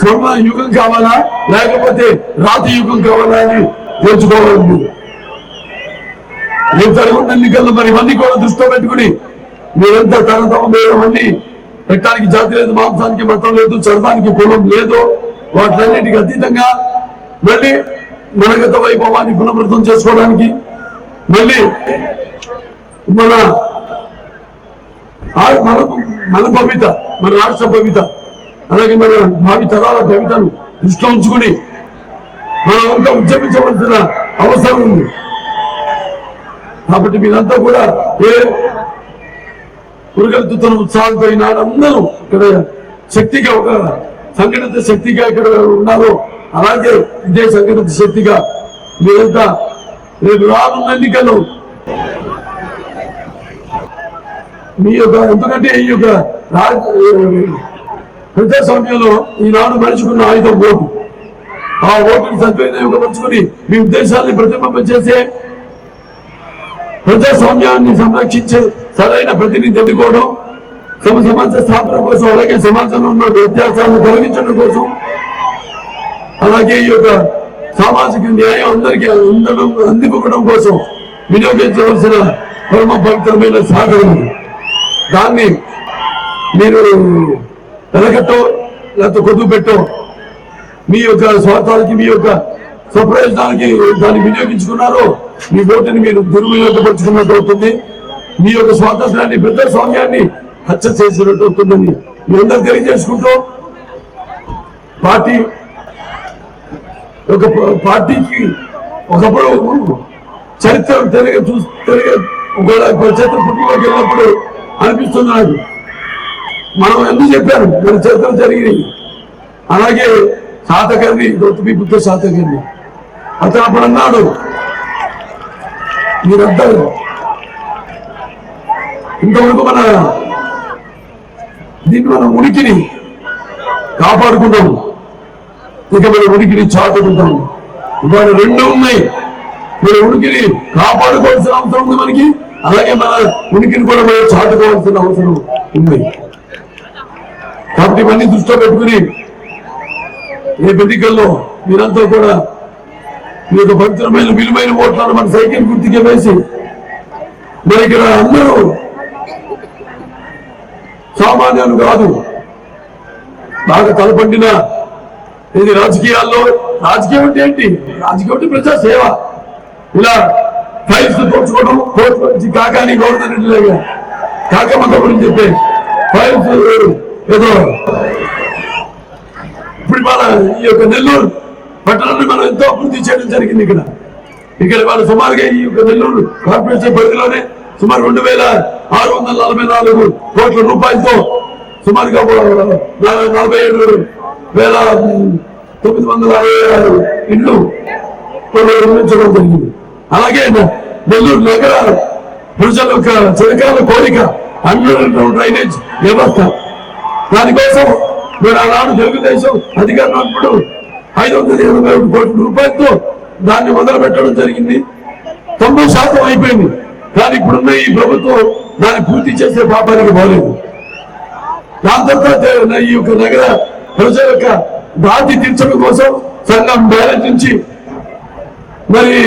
స్వర్ణ యుగం కావాలా? లేకపోతే రాతి యుగం కావాలా అని తెలుసుకోవాలి మీరు. రేపు జరుగుతున్న ఎన్నికల్లో మరి? ఇవన్నీ కూడా దృష్టిలో పెట్టుకుని మీరంతా తన తమ మేమన్నీ పెట్టడానికి జాతి లేదు మాంసానికి మతం లేదు చర్మానికి కులం లేదు వాటిలన్నిటికీ అతీతంగా మళ్ళీ మనగత వైభవాన్ని పునరుద్ధం చేసుకోవడానికి మళ్ళీ మన మన మన భవిత మన రాష్ట్ర భవిత అలాగే మన భావి తరాల కవితను దృష్టిలో ఉంచుకుని మనం అంతా ఉద్యమించవలసిన అవసరం ఉంది. కాబట్టి మీరంతా కూడా ఏ పురుగెత్తుతున్న ఉత్సాహంతో ఈనాడు ఇక్కడ శక్తిగా ఒక సంఘటిత శక్తిగా ఇక్కడ ఉన్నారో అలాగే ఇదే సంఘటిత శక్తిగా మీరంతా రేపు రానున్న ఎన్నికలు మీ యొక్క ఎందుకంటే ఈ యొక్క రాజ ప్రజాస్వామ్యంలో ఈనాడు మలుచుకున్న ఆయుధం ఓటు. ఆ ఓటుని సద్వినియోగపరుచుకుని మీ ఉద్దేశాన్ని ప్రతిబింబించేసే ప్రజాస్వామ్యాన్ని సంరక్షించే సరైన ప్రతినిధి ఎదుకోవడం తమ సమాజ స్థాపన కోసం అలాగే సమాజంలో ఉన్న వ్యత్యాసాలను తొలగించడం కోసం అలాగే ఈ యొక్క సామాజిక న్యాయం అందరికీ అందడం అందిపుకోవడం కోసం వినియోగించవలసిన పరమ పవిత్రమైన సాధనం దాన్ని మీరు వెలగట్టో లేకపోతే కొద్దు పెట్టో. మీ యొక్క స్వార్థాలకి మీ యొక్క స్వప్రయోజనానికి దాన్ని వినియోగించుకున్నారో. మీ ఓటుని మీరు దుర్వినియోగపరుచుకున్నట్టు అవుతుంది. మీ యొక్క స్వాతంత్రాన్ని స్వామ్యాన్ని హత్య చేసినట్టు అవుతుందని మీరందరూ తెలియజేసుకుంటూ పార్టీ ఒక పార్టీకి ఒకప్పుడు చరిత్ర తిరిగి చూ తిరిగి ఒకవేళ చరిత్ర పుట్టుకోకి వెళ్ళినప్పుడు అనిపిస్తుంది నాకు. మనం ఎందుకు చెప్పారు? మన చరిత్ర జరిగినాయి అలాగే సాతకర్ణి గౌతమి బుద్ధ సాతకర్ణి. అతను అప్పుడు అన్నాడు మీరంతా ఇంతవరకు మన దీన్ని మన ఉనికిని కాపాడుకుంటాము ఇక మన ఉనికిని చాటుకుంటాము ఇవాళ రెండు ఉన్నాయి. మన ఉనికిని కాపాడుకోవాల్సిన అవసరం ఉంది మనకి. అలాగే మన ఉనికిని కూడా మనం చాటుకోవాల్సిన అవసరం ఉంది. కాబట్టి ఇవన్నీ దృష్టిలో పెట్టుకుని రేపు ఎన్నికల్లో మీరంతా కూడా మీ యొక్క పవిత్రమైన విలువైన ఓట్లను మన సైకిల్ గుర్తుకే వేసి మరి ఇక్కడ అందరూ సామాన్యాలు కాదు బాగా తలపండిన ఇది రాజకీయాల్లో రాజకీయం అంటే ఏంటి? రాజకీయం అంటే ప్రజా సేవ. ఇలా ఫైల్స్ దోచుకోవడం కోర్టు నుంచి కాకాని గవర్నమెంట్ లేగా కాకమ్మ గురించి చెప్పే ఫైల్స్ ఏదో ఇప్పుడు మన ఈ యొక్క నెల్లూరు పట్టణాన్ని మనం ఎంతో అభివృద్ధి చేయడం జరిగింది ఇక్కడ. ఇక్కడ వాళ్ళు సుమారుగా ఈ యొక్క నెల్లూరు కార్పొరేషన్ పరిధిలోనే సుమారు రెండు వేల ఆరు వందల నలభై నాలుగు కోట్ల రూపాయలతో సుమారుగా నలభై ఏడు వేల తొమ్మిది వందల అరవై ఆరు ఇళ్ళు నిర్మించడం జరిగింది. అలాగే నెల్లూరు నగర ప్రజల యొక్క చిరకాల కోరిక అండర్ డ్రైనేజ్ వ్యవస్థ దానికోసం మీరు ఆనాడు తెలుగుదేశం అధికారం ఉన్నప్పుడు ఐదు వందల ఇరవై ఒకటి కోట్ల రూపాయలతో దాన్ని మొదలు పెట్టడం జరిగింది. తొంభై శాతం అయిపోయింది. కానీ ఇప్పుడున్న ఈ ప్రభుత్వం దాన్ని పూర్తి చేసే పాపానికి బాగలేదు దాని తర్వాత ఈ యొక్క నగర ప్రజల యొక్క బాధ్యత తీర్చడం కోసం సంఘం బ్యాలెన్స్ నుంచి మరి